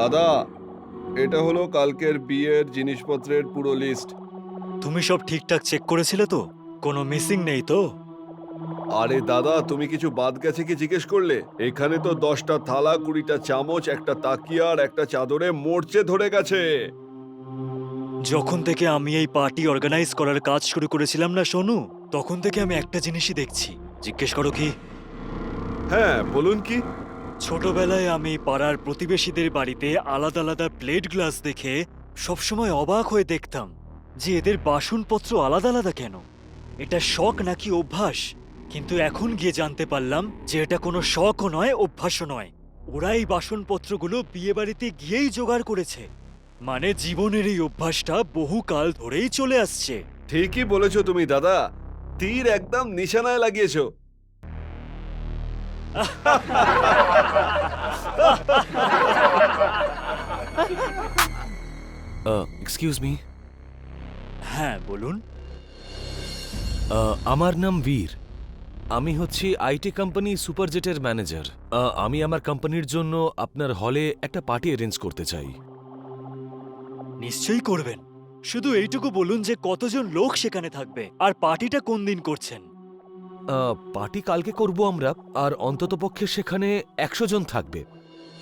দাদা এটা হলো কালকের বিয়ের জিনিসপত্রের পুরো লিস্ট তুমি সব ঠিকঠাক চেক করেছিলে তো? কোনো মিসিং নেই তো? আরে দাদা তুমি কিছু বাদ গেছে কি জিজ্ঞেস করলে? এখানে তো দশটা থালা কুড়িটা চামচ একটা তাকিয়া আর একটা চাদরে মরচে ধরে গেছে। যখন থেকে আমি এই পার্টি অর্গানাইজ করার কাজ শুরু করেছিলাম না সোনু তখন থেকে আমি একটা জিনিসই দেখছি। জিজ্ঞেস করো কি? হ্যাঁ বলুন কি? ছোটবেলায় আমি পাড়ার প্রতিবেশীদের বাড়িতে আলাদা আলাদা প্লেট গ্লাস দেখে সবসময় অবাক হয়ে দেখতাম যে এদের বাসনপত্র আলাদা আলাদা কেন? এটা শখ নাকি অভ্যাস? কিন্তু এখন গিয়ে জানতে পারলাম যে এটা কোনো শখও নয়, অভ্যাসও নয়। ওরা এই বাসনপত্রগুলো বিয়ে বাড়িতে গিয়েই জোগাড় করেছে। মানে জীবনের এই অভ্যাসটা বহুকাল ধরেই চলে আসছে। ঠিকই বলেছ তুমি, দাদা। তীর একদম নিশানায় লাগিয়েছো। এক্সকিউজ মি হ্যাঁ বলুন। আমার নাম বীর। আমি হচ্ছি আইটি কোম্পানি সুপারজেটের ম্যানেজার। আমি আমার কোম্পানির জন্য আপনার হলে একটা পার্টি অ্যারেঞ্জ করতে চাই। নিশ্চয়ই করবেন। শুধু এইটুকু বলুন যে কতজন লোক সেখানে থাকবে আর পার্টিটা কোন দিন করছেন। পার্টি কালকে করব আমরা আর অন্ততপক্ষে সেখানে একশো জন থাকবে।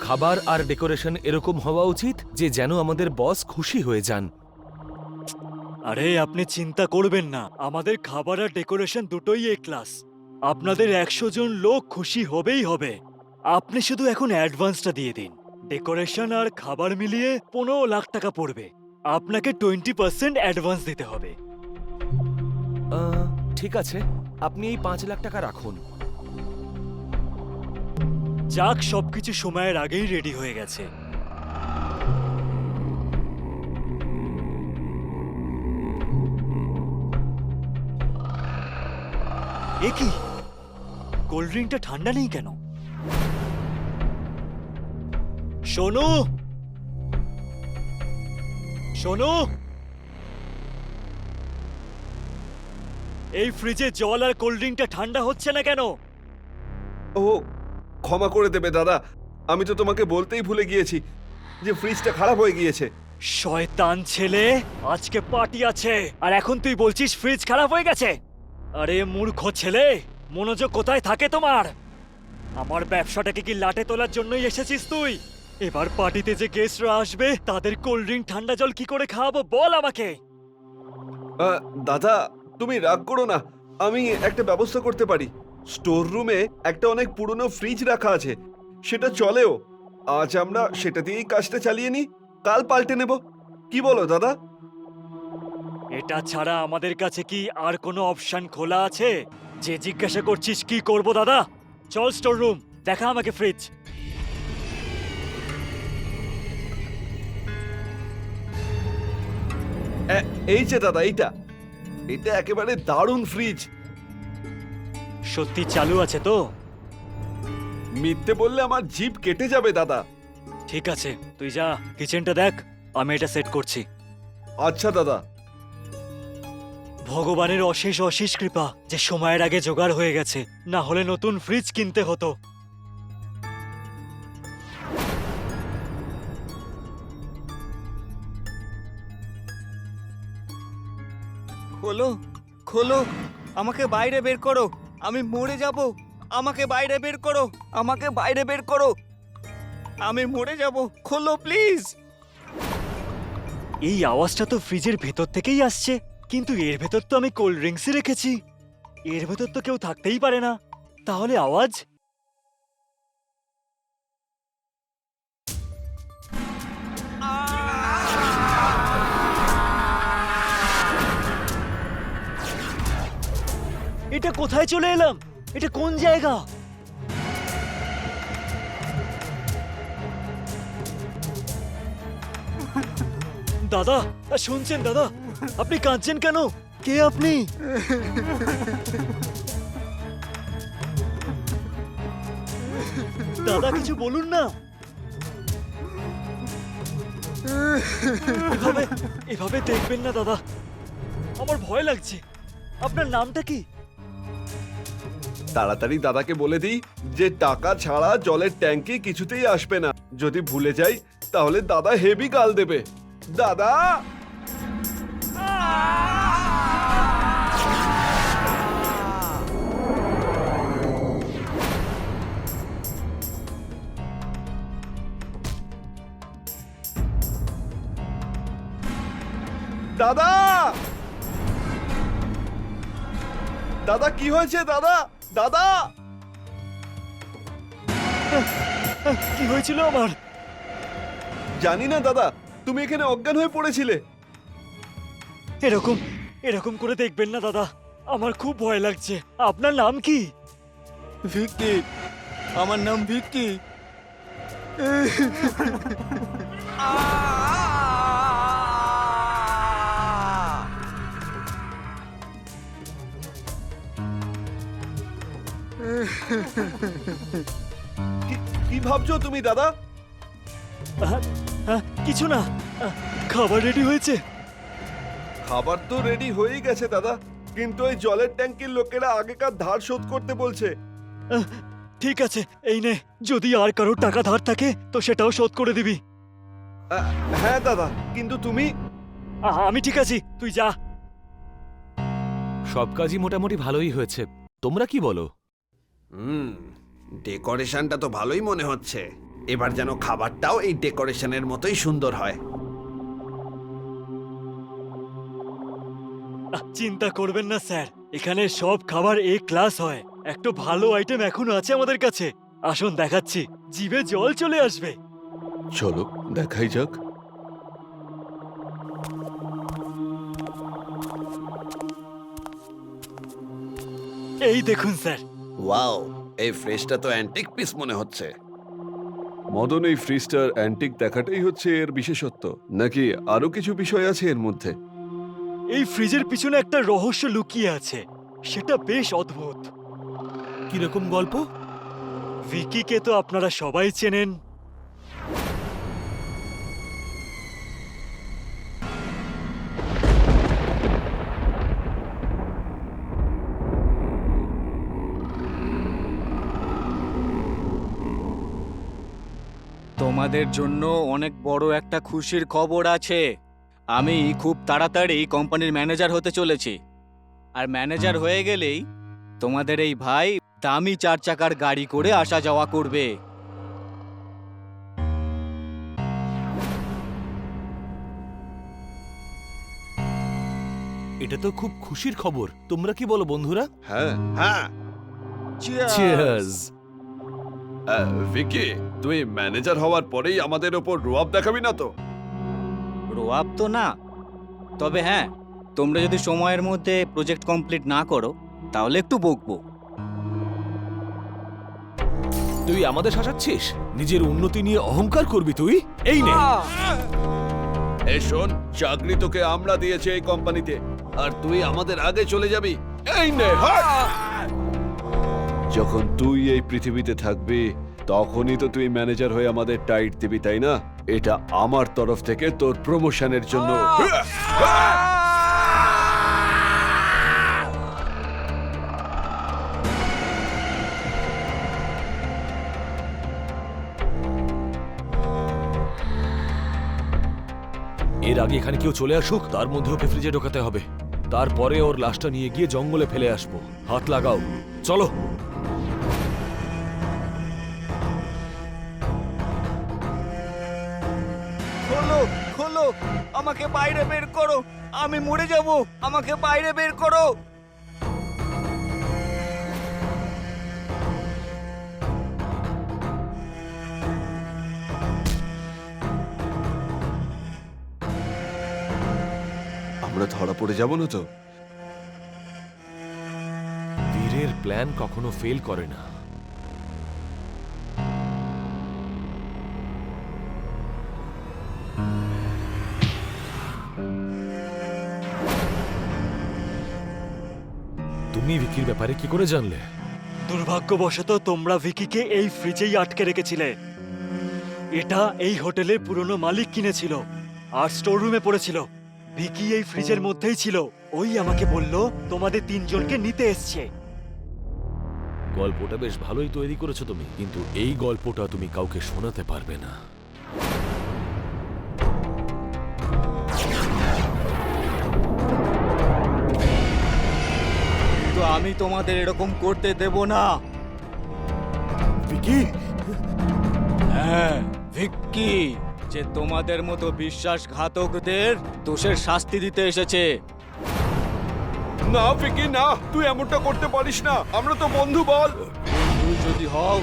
খাবার আর ডেকোরেশন এরকম হওয়া উচিত যে যেন আমাদের বস খুশি হয়ে যান। আরে আপনি চিন্তা করবেন না। আমাদের খাবার আর ডেকোরেশন দুটোই এ ক্লাস। আপনাদের একশো জন লোক খুশি হবেই হবে। আপনি শুধু এখন অ্যাডভান্সটা দিয়ে দিন। ডেকোরেশন আর খাবার মিলিয়ে পনেরো লাখ টাকা পড়বে। আপনাকে টোয়েন্টি পার্সেন্ট অ্যাডভান্স দিতে হবে। ঠিক আছে। আপনি এই পাঁচ লাখ টাকা রাখুন। যাক, সবকিছু সময়ের আগেই রেডি হয়ে গেছে। এ কি? কোল্ড ড্রিঙ্কটা ঠান্ডা নেই কেন? শোনো শোনো এই ফ্রিজে জল আর কোল্ড ড্রিঙ্কটা ঠান্ডা হচ্ছে না কেন? ও ক্ষমা করে দেবে দাদা। আমি তো তোমাকে বলতেই ভুলে গিয়েছি যে ফ্রিজটা খারাপ হয়ে গিয়েছে। শয়তান ছেলে আজকে পার্টি আছে। আর এখন তুই বলছিস ফ্রিজ খারাপ হয়ে গেছে? আরে মূর্খ ছেলে মনোযোগ কোথায় থাকে তোমার? আমার ব্যবসাটাকে কি লাটে তোলার জন্যই এসেছিস তুই? এবার পার্টিতে যে গেস্টরা আসবে তাদের কোল্ড ড্রিঙ্ক ঠান্ডা জল কি করে খাওয়াবো বল আমাকে। দাদা তুমি রাগ করো না আমি একটা ব্যবস্থা করতে পারি। স্টোর রুমে একটা অনেক পুরনো ফ্রিজ রাখা আছে সেটা চলেও। আজ আমরা সেটা দিয়েই কাজটা চালিয়ে নিই কাল পাল্টে নেব। কি বলো দাদা? এটা ছাড়া আমাদের কাছে কি আর কোনো অপশন খোলা আছে? যে জিজ্ঞাসা করছিস কি করব দাদা? চল স্টোর রুম দেখা আমাকে ফ্রিজ। এই যে দাদা এইটা। এটা একেবারে দারুণ ফ্রিজ সত্যি চালু আছে তো? মিথ্যে বললে আমার জিভ কেটে যাবে দাদা। ঠিক আছে তুই যা কিচেনটা দেখ আমি এটা সেট করছি। আচ্ছা দাদা। ভগবানের অশেষ অশেষ কৃপা যে সময়ের আগে জোগাড় হয়ে গেছে না হলে নতুন ফ্রিজ কিনতে হতো। খোলো খোলো, আমাকে বাইরে বের করো, আমি মরে যাব, আমাকে বাইরে বের করো, আমাকে বাইরে বের করো। আমি মরে যাব, খোলো প্লিজ। এই আওয়াজটা তো ফ্রিজের ভেতর থেকেই আসছে, কিন্তু এর ভেতর তো আমি কোল্ড ড্রিঙ্কসই রেখেছি। এর ভেতর তো কেউ থাকতেই পারে না। তাহলে আওয়াজ? এটা কোথায় চলে এলাম? এটা কোন জায়গা? দাদা শুনছেন দাদা? আপনি কাঁদছেন কেন? কে আপনি? দাদা, কিছু বলুন না। এভাবে এভাবে দেখবেন না, দাদা। আমার ভয় লাগছে। আপনার নামটা কি? তাড়াতাড়ি দাদাকে বলে দিই যে টাকা ছাড়া জলের ট্যাঙ্কি কিছুতেই আসবে না। যদি ভুলে যাই, তাহলে দাদা হেভি গাল দেবে। দাদা! দাদা! দাদা, কি হয়েছে, দাদা? দাদা! কি হয়েছিল আমার? জানি না দাদা। তুমি এখানে অজ্ঞান হয়ে পড়েছিলে। এরকম এরকম করে দেখবেন না দাদা। আমার খুব ভয় লাগছে। আপনার নাম কি? ভিক্কি। আমার নাম ভিক্কি। কি- কি ভাবছ তুমি দাদা? আহ, আহ, কিছু না। আহ, খাবার রেডি হয়েছে। খাবার তো রেডি হয়েই গেছে দাদা। কিন্তু ওই জলের ট্যাঙ্কির লোকেরা আগেকার ধার শোধ করতে বলছে। আহ, ঠিক আছে এই নে। যদি আর কারোর টাকা ধার থাকে তো সেটাও শোধ করে দিবি। আহ, হ্যাঁ দাদা কিন্তু তুমি? আহ, আমি ঠিক আছি তুই যা। সব কাজই মোটামুটি ভালোই হয়েছে। তোমরা কি বলো? হুম ডেকোরেশনটা তো ভালোই মনে হচ্ছে। এবার যেন খাবারটাও এই ডেকোরেশনের মতোই সুন্দর হয়। চিন্তা করবেন না স্যার। এখানে সব খাবার এ ক্লাস হয়। একটা ভালো আইটেম এখনও আছে আমাদের কাছে। আসুন দেখাচ্ছি। জিভে জল চলে আসবে। চলো দেখাই যাক। এই দেখুন স্যার। ওয়াও এই ফ্রিজটা তো অ্যান্টিক পিস মনে হচ্ছে। মদন এই ফ্রিজটার অ্যান্টিক দেখাটাই হচ্ছে এর বিশেষত্ব। নাকি আরও কিছু বিষয় আছে এর মধ্যে? এই ফ্রিজের পিছনে একটা রহস্য লুকিয়ে আছে। সেটা বেশ অদ্ভুত। কীরকম গল্প? ভিকিকে তো আপনারা সবাই চেনেন। তোমাদের জন্য অনেক বড় একটা খুশির খবর আছে। আমি খুব তাড়াতাড়ি কোম্পানির ম্যানেজার হতে চলেছি। আর ম্যানেজার হয়ে গেলেই তোমাদের এই ভাই দামি চার চাকার গাড়ি করে আসা যাওয়া করবে। এটা তো খুব খুশির খবর। তোমরা কি বলো বন্ধুরা? হ্যাঁ। হ্যাঁ। চিয়ার্স ভিকি তুই ম্যানেজার হওয়ার পরেই আমাদের ওপর রোয়াব দেখাবি না তো? রোয়াব তো না। তবে হ্যাঁ তোমরা যদি সময়ের মধ্যে প্রজেক্ট কমপ্লিট না করো তাহলে একটু বকবো। তুই আমাদের শাসাচ্ছিস? নিজের উন্নতি নিয়ে অহংকার করবি তুই? এই নে। এ শোন চাকরি তোকে আমরা দিয়েছি এই কোম্পানিতে আর তুই আমাদের আগে চলে যাবি। এই নে হাট! যখন তুই এই পৃথিবীতে থাকবি, তখনই তো তুই ম্যানেজার হয়ে আমাদের টাইট দিবি, তাই না? এটা আমার তরফ থেকে তোর প্রমোশনের জন্য। এর আগে এখানে কেউ চলে আসুক, তার মধ্যে ওকে ফ্রিজে ঢোকাতে হবে। তারপরে ওর লাশটা নিয়ে গিয়ে জঙ্গলে ফেলে আসব। হাত লাগাও। চলো। আমাকে বাইরে বের করো। আমি মরে যাব আমাকে বাইরে বের করো। আমরা ধরা পড়ে যাব না তো? বীরের প্ল্যান কখনো ফেল করে না। তুমি ভিকির ব্যাপারে কি করে জানলে? দুর্ভাগ্যবশত তোমরা ভিকিকে এই ফ্রিজেই আটকে রেখেছিলে। এটা এই হোটেলের পুরনো মালিক কিনেছিল আর স্টোর রুমে পড়েছিল। ভিকি এই ফ্রিজের মধ্যেই ছিল। ওই আমাকে বলল তোমাদের তিনজনকে নিতে এসছে। গল্পটা বেশ ভালোই তৈরি করেছ তুমি কিন্তু এই গল্পটা তুমি কাউকে শোনাতে পারবে না। আমি তোমাদের এরকম করতে দেব না। ভিকি? হ্যাঁ ভিক্কি যে তোমাদের মতো বিশ্বাসঘাতকদের দোষের শাস্তি দিতে এসেছে। না ফিকি না তুই এমনটা করতে পারিস না। আমরা তো বন্ধু বল। বন্ধু যদি হও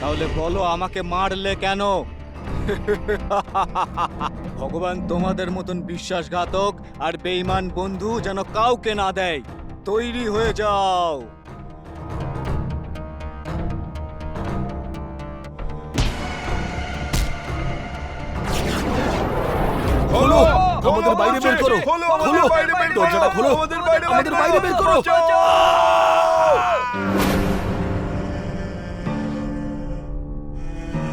তাহলে বলো আমাকে মারলে কেন? ভগবান তোমাদের মতন বিশ্বাসঘাতক আর বেঈমান বন্ধু যেন কাউকে না দেয়। তৈরি হয়ে যাও। খোলো! আমাদের বাইরে বের করো! খোলো! খোলো! বাইরে বের করো! দরজাটা খোলো! আমাদের বাইরে বের আমাদের বাইরে বের করো!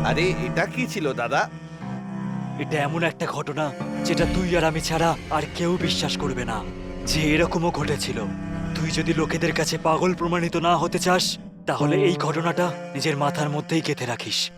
আরে এটা কি ছিল দাদা? এটা এমন একটা ঘটনা যেটা তুই আর আমি ছাড়া আর কেউ বিশ্বাস করবে না। যে এরকমও ঘটেছিল। তুই যদি লোকেদের কাছে পাগল প্রমাণিত না হতে চাস, তাহলে এই ঘটনাটা নিজের মাথার মধ্যেই গেঁথে রাখিস।